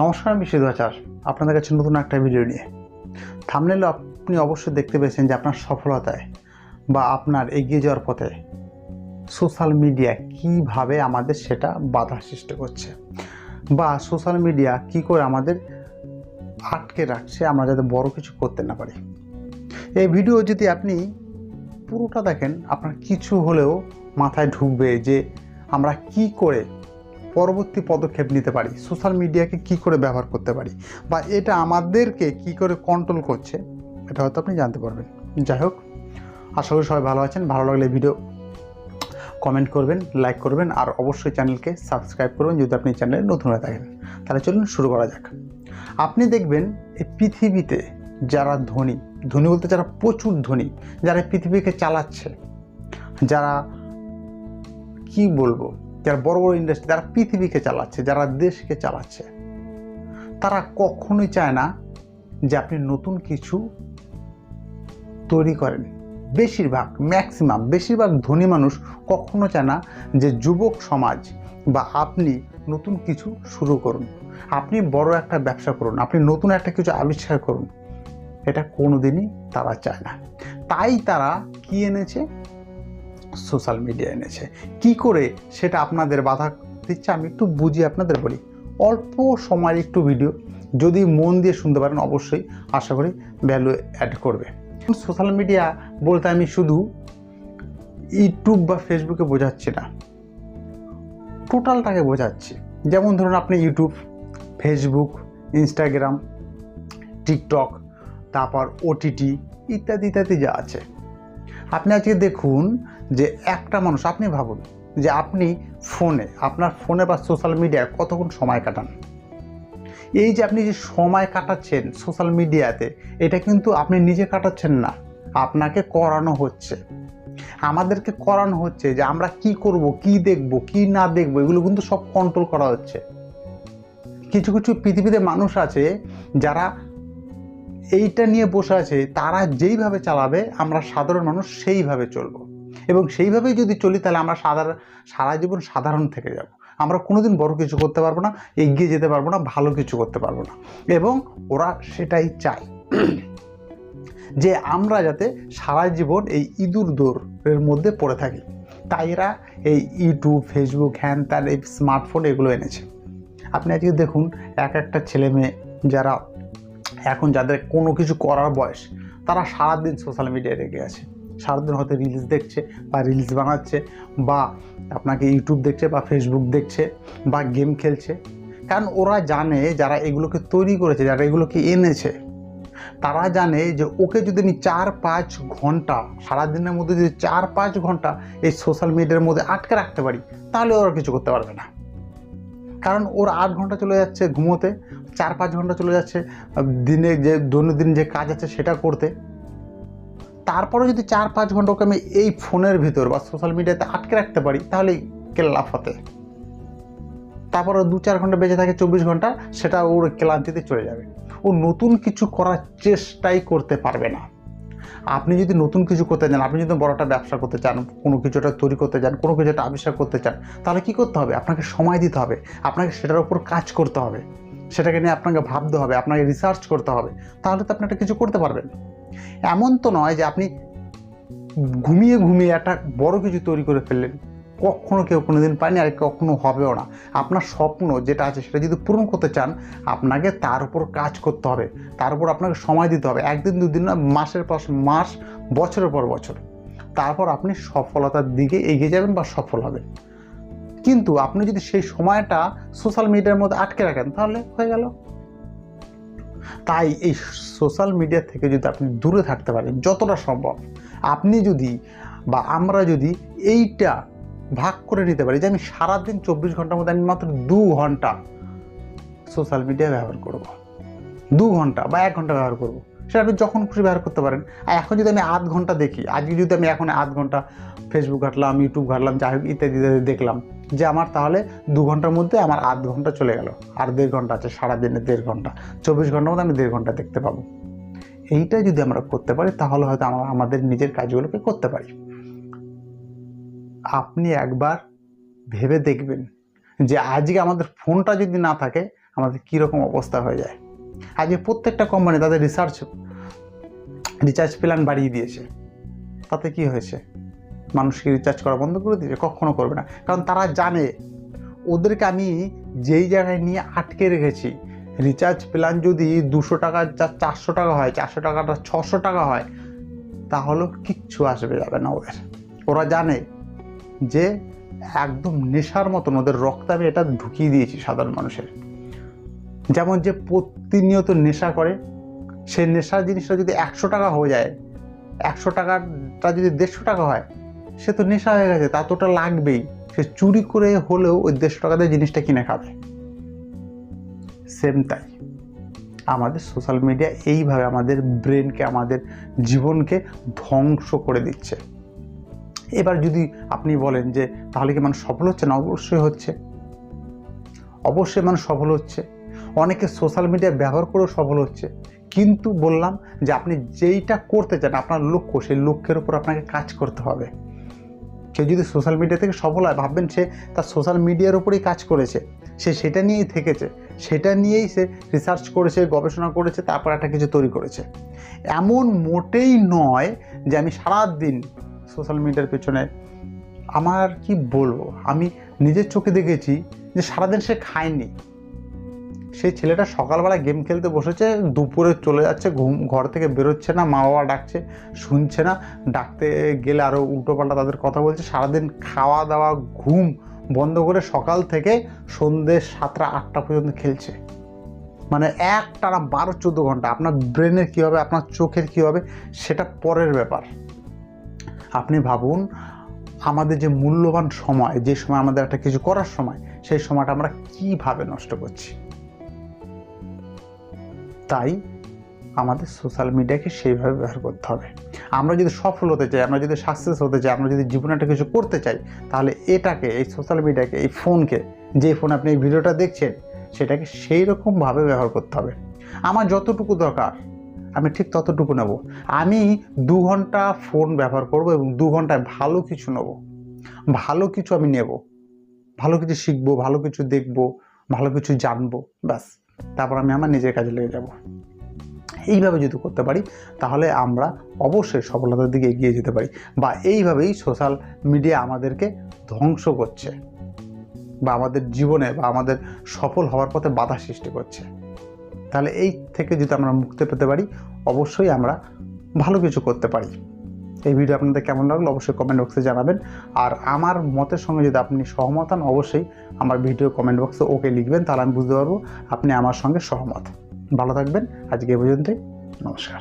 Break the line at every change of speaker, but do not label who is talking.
নমস্কার, আমি সিধু আচার। আপনাদের কাছে নতুন একটা ভিডিও নিয়ে। থামনেলে আপনি অবশ্যই দেখতে পেয়েছেন যে আপনার সফলতায় বা আপনার এগিয়ে যাওয়ার পথে সোশ্যাল মিডিয়া কীভাবে আমাদের সেটা বাধা সৃষ্টি করছে বা সোশ্যাল মিডিয়া কি করে আমাদের আটকে রাখছে, আমরা যাতে বড় কিছু করতে না পারি। এই ভিডিও যদি আপনি পুরোটা দেখেন, আপনার কিছু হলেও মাথায় ঢুকবে যে আমরা কি করে পরবর্তী পদক্ষেপ নিতে পারি? সোশ্যাল মিডিয়াকে কি করে ব্যবহার করতে পারি? বা এটা আমাদেরকে কি করে কন্ট্রোল করছে? এটা হয়তো আপনি জানতে পারবেন। যাই হোক, আশা করি সবাই ভালো আছেন। ভালো লাগলে ভিডিও কমেন্ট করবেন লাইক করবেন, আর অবশ্যই চ্যানেলকে সাবস্ক্রাইব করবেন যদি আপনি চ্যানেলে নতুন হয়ে থাকেন। তাহলে চলুন শুরু করা যাক। আপনি দেখবেন এই পৃথিবীতে যারা ধনী ধনী বলতে যারা প্রচুর ধনী, যারা পৃথিবীকে চালাচ্ছে, যারা কি বলব? যারা বড় বড় ইন্ডাস্ট্রি যারা পৃথিবীকে চালাচ্ছে, যারা দেশকে চালাচ্ছে, তারা কখনোই চায় না যে আপনি নতুন কিছু তৈরি করেন। বেশিরভাগ ম্যাক্সিমাম বেশিরভাগ ধনী মানুষ কখনো চায় না যে যুবক সমাজ বা আপনি নতুন কিছু শুরু করুন। আপনি বড় একটা ব্যবসা করুন, আপনি নতুন একটা কিছু আবিষ্কার করুন। এটা কোনোদিনই তারা চায় না। তাই তারা কি এনেছে? সোশ্যাল মিডিয়া এনেছে। কি করে সেটা আপনাদের বাধা দিচ্ছে আমি একটু বুঝিয়ে আপনাদের বলি। অল্প সময়ের একটু ভিডিও যদি মন দিয়ে শুনতে পারেন অবশ্যই আশা করি ভ্যালু অ্যাড করবে। সোশ্যাল মিডিয়া বলতে আমি শুধু ইউটিউব বা ফেসবুকে বোঝাচ্ছি না। টোটালটাকে বোঝাচ্ছি। যেমন ধরুন আপনি ইউটিউব ফেসবুক ইনস্টাগ্রাম টিকটক তারপর ওটিটি ইত্যাদি ইত্যাদি যা আছে। আপনি আজকে দেখুন যে একটা মানুষ, আপনি ভাবুন যে আপনি ফোনে, আপনার ফোনে বা সোশ্যাল মিডিয়ায় কতক্ষণ সময় কাটান? এই যে আপনি যে সময় কাটাচ্ছেন সোশ্যাল মিডিয়াতে এটা কিন্তু আপনি নিজে কাটাচ্ছেন না। আপনাকে করানো হচ্ছে। আমাদেরকে করানো হচ্ছে যে আমরা কি করব, কি দেখব, কি না দেখব, এগুলো কিন্তু সব কন্ট্রোল করা হচ্ছে। কিছু কিছু পৃথিবীতে মানুষ আছে যারা এইটা নিয়ে বসে আছে, তারা যেইভাবে চালাবে, আমরা সাধারণ মানুষ সেইভাবে চলবো। এবং সেইভাবেই যদি চলি, তাহলে আমরা সাধারণ সারা জীবন সাধারণ থেকে যাব। আমরা কোনোদিন বড় কিছু করতে পারব না, এগিয়ে যেতে পারব না, ভালো কিছু করতে পারব না। এবং ওরা সেটাই চায় যে আমরা যাতে সারা জীবন এই ইঁদুর দৌড়ের মধ্যে পড়ে থাকি। তাই এরা এই ইউটিউব ফেসবুক হ্যান ত্যান এই স্মার্টফোন এগুলো এনেছে। আপনি আজকে দেখুন, এক একটা ছেলে মেয়ে যারা এখন যাদের কোনো কিছু করার বয়স, তারা সারাদিন সোশ্যাল মিডিয়ায় রেগে আছে। সারাদিন হয়তো রিলস দেখছে বা রিলস বানাচ্ছে বা আপনাকে ইউটিউব দেখছে বা ফেসবুক দেখছে বা গেম খেলছে। কারণ ওরা জানে যারা এগুলোকে তৈরি করেছে, যারা এগুলোকে এনেছে, তারা জানে যে ওকে যদি আমি চার পাঁচ ঘণ্টা, সারাদিনের মধ্যে যদি চার পাঁচ ঘণ্টা এই সোশ্যাল মিডিয়ার মধ্যে আটকে রাখতে পারি, তাহলে ওরা কিছু করতে পারবে না। কারণ ওর আট ঘণ্টা চলে যাচ্ছে ঘুমোতে, চার পাঁচ ঘণ্টা চলে যাচ্ছে, দিনে যে দৈনন্দিন যে কাজ আছে সেটা করতে। তারপরে যদি চার পাঁচ ঘণ্টা ওকে আমি এই ফোনের ভিতর বা সোশ্যাল মিডিয়াতে আটকে রাখতে পারি তাহলে কেল্লা ফতে তারপরে দু চার ঘণ্টা বেঁচে থাকে চব্বিশ ঘণ্টা, সেটা ওর ক্লান্তিতে চলে যাবে। ও নতুন কিছু করার চেষ্টাই করতে পারবে না। আপনি যদি নতুন কিছু করতে চান, আপনি যদি বড় একটা ব্যবসা করতে চান, কোনো কিছুটা তৈরি করতে চান, কোনো কিছু একটা আবিষ্কার করতে চান, তাহলে কি করতে হবে? আপনাকে সময় দিতে হবে। আপনাকে সেটার উপর কাজ করতে হবে। সেটাকে নিয়ে আপনাকে ভাবতে হবে, আপনাকে রিসার্চ করতে হবে। তাহলে তো আপনি একটা কিছু করতে পারবেন। এমন তো নয় যে আপনি ঘুমিয়ে ঘুমিয়ে একটা বড় কিছু তৈরি করে ফেললেন। কখনো কেউ কোনো দিন পায়নি আর কখনো হবেও না। আপনার স্বপ্ন যেটা আছে সেটা যদি পূরণ করতে চান, আপনাকে তার উপর কাজ করতে হবে। তার উপর আপনাকে সময় দিতে হবে। একদিন, দুদিন না মাসের পর মাস, বছরের পর বছর। তারপর আপনি সফলতার দিকে এগিয়ে যাবেন বা সফল হবেন। কিন্তু আপনি যদি সেই সময়টা সোশ্যাল মিডিয়ার মধ্যে আটকে রাখেন, তাহলে হয়ে গেল। তাই এই সোশ্যাল মিডিয়া থেকে যদি আপনি দূরে থাকতে পারেন, যতটা সম্ভব। আপনি যদি বা আমরা যদি এইটা ভাগ করে নিতে পারি যে আমি সারাদিন চব্বিশ ঘণ্টার মধ্যে আমি মাত্র দু ঘণ্টা সোশ্যাল মিডিয়া ব্যবহার করব। দু ঘণ্টা বা এক ঘণ্টা ব্যবহার করব। সেটা আপনি যখন খুশি ব্যবহার করতে পারেন। আর এখন যদি আমি আধ ঘণ্টা দেখি, আজকে যদি আমি এখন আধ ঘণ্টা ফেসবুক ঘাটলাম ইউটিউব ঘাটলাম, যাই হোক ইত্যাদি ইত্যাদি দেখলাম যে আমার তাহলে দু ঘণ্টার মধ্যে আমার আধ ঘণ্টা চলে গেল। আর দেড় ঘণ্টা আছে, সারাদিনে দেড় ঘণ্টা। চব্বিশ ঘণ্টার মধ্যে আমি দেড় ঘণ্টা দেখতে পাবো। এইটা যদি আমরা করতে পারি, তাহলে হয়তো আমরা আমাদের নিজের কাজগুলোকে করতে পারি। আপনি একবার ভেবে দেখবেন যে আজকে আমাদের ফোনটা যদি না থাকে, আমাদের কীরকম অবস্থা হয়ে যায়। আজকে প্রত্যেকটা কোম্পানি তাদের রিসার্চ রিচার্জ প্ল্যান বাড়িয়ে দিয়েছে। তাতে কি হয়েছে? মানুষকে রিচার্জ করা বন্ধ করে দিয়েছে কখনো করবে না। কারণ তারা জানে, ওদেরকে আমি যেই জায়গায় নিয়ে আটকে রেখেছি রিচার্জ প্ল্যান যদি দুশো টাকা যা চারশো টাকা হয়, চারশো টাকাটা ছশো টাকা হয়, তাহলেও কিচ্ছু আসবে যাবে না ওদের। ওরা জানে যে একদম নেশার মতন ওদের রক্তে আমি এটা ঢুকিয়ে দিয়েছি সাধারণ মানুষের। যেমন যে প্রতিনিয়ত নেশা করে সেই নেশার জিনিসটা যদি একশো টাকা হয়ে যায়, একশো টাকাটা যদি দেড়শো টাকা হয় সে তো নেশা হয়ে গেছে, তা তোটা লাগবেই। সে চুরি করে হলেও ওই দেড়শো টাকা দিয়ে জিনিসটা কিনে খাবে। সেম তাই। আমাদের সোশ্যাল মিডিয়া এইভাবে আমাদের ব্রেনকে আমাদের জীবনকে ধ্বংস করে দিচ্ছে। এবার যদি আপনি বলেন যে, তাহলে কি মানুষ সফল হচ্ছে না? অবশ্যই হচ্ছে। অবশ্যই মানুষ সফল হচ্ছে। অনেকে সোশ্যাল মিডিয়া ব্যবহার করেও সফল হচ্ছে। কিন্তু বললাম যে, আপনি যেইটা করতে চান, আপনার লক্ষ্য, সেই লক্ষ্যের উপর আপনাকে কাজ করতে হবে। কেউ যদি সোশ্যাল মিডিয়া থেকে সফল হয়, ভাববেন সে তার সোশ্যাল মিডিয়ার উপরেই কাজ করেছে। সে সেটা নিয়েই থেকেছে। সেটা নিয়েই সে রিসার্চ করেছে, গবেষণা করেছে, তারপর একটা কিছু তৈরি করেছে। এমন মোটেই নয় যে আমি সারাদিন সোশ্যাল মিডিয়ার পেছনে আমার কি বলব? আমি নিজের চোখে দেখেছি যে সারাদিন সে খায়নি। সেই ছেলেটা সকালবেলা গেম খেলতে বসেছে, দুপুরে চলে যাচ্ছে, ঘুম, ঘর থেকে বেরোচ্ছে না মা বাবা ডাকছে, শুনছে না, ডাকতে গেলে আরও উল্টোপাল্টা তাদের কথা বলছে। সারাদিন খাওয়া দাওয়া ঘুম বন্ধ করে সকাল থেকে সন্ধ্যে সাতটা, আটটা পর্যন্ত খেলছে। মানে এক টানা বারো, চোদ্দ ঘণ্টা। আপনার ব্রেনের কী হবে, আপনার চোখের কী হবে, সেটা পরের ব্যাপার। আপনি ভাবুন, আমাদের যে মূল্যবান সময়, যে সময় আমাদের একটা কিছু করার সময়, সেই সময়টা আমরা কীভাবে নষ্ট করছি। তাই আমাদের সোশ্যাল মিডিয়াকে সেইভাবে ব্যবহার করতে হবে। আমরা যদি সফল হতে চাই, আমরা যদি সাকসেস হতে চাই, আমরা যদি জীবনে একটা কিছু করতে চাই, তাহলে এটাকে, এই সোশ্যাল মিডিয়াকে এই ফোনকে যে ফোন আপনি এই ভিডিওটা দেখছেন, সেটাকে সেই রকমভাবে ব্যবহার করতে হবে। আমার যতটুকু দরকার, আমি ঠিক ততটুকু নেব। আমি দু ঘণ্টা ফোন ব্যবহার করব এবং দু ঘন্টায় ভালো কিছু নেব। ভালো কিছু আমি নেব। ভালো কিছু শিখব, ভালো কিছু দেখব, ভালো কিছু জানব, ব্যাস। তারপর আমি আমার নিজের কাজে লেগে যাব। এইভাবে যদি করতে পারি, তাহলে আমরা অবশ্যই সফলতার দিকে এগিয়ে যেতে পারি বা এইভাবেই সোশ্যাল মিডিয়া আমাদেরকে ধ্বংস করছে বা আমাদের জীবনে বা আমাদের সফল হওয়ার পথে বাধা সৃষ্টি করছে। তাহলে এই থেকে যদি আমরা মুক্তি পেতে পারি, অবশ্যই আমরা ভালো কিছু করতে পারি। এই ভিডিও আপনাদের কেমন লাগল অবশ্যই কমেন্ট বক্সে জানাবেন। আর আমার মতের সঙ্গে যদি আপনি সহমত হন, অবশ্যই আমার ভিডিও কমেন্ট বক্সে ওকে লিখবেন, তাহলে আমি বুঝতে পারব আপনি আমার সঙ্গে সহমত। ভালো থাকবেন, আজকে এ পর্যন্তই, নমস্কার।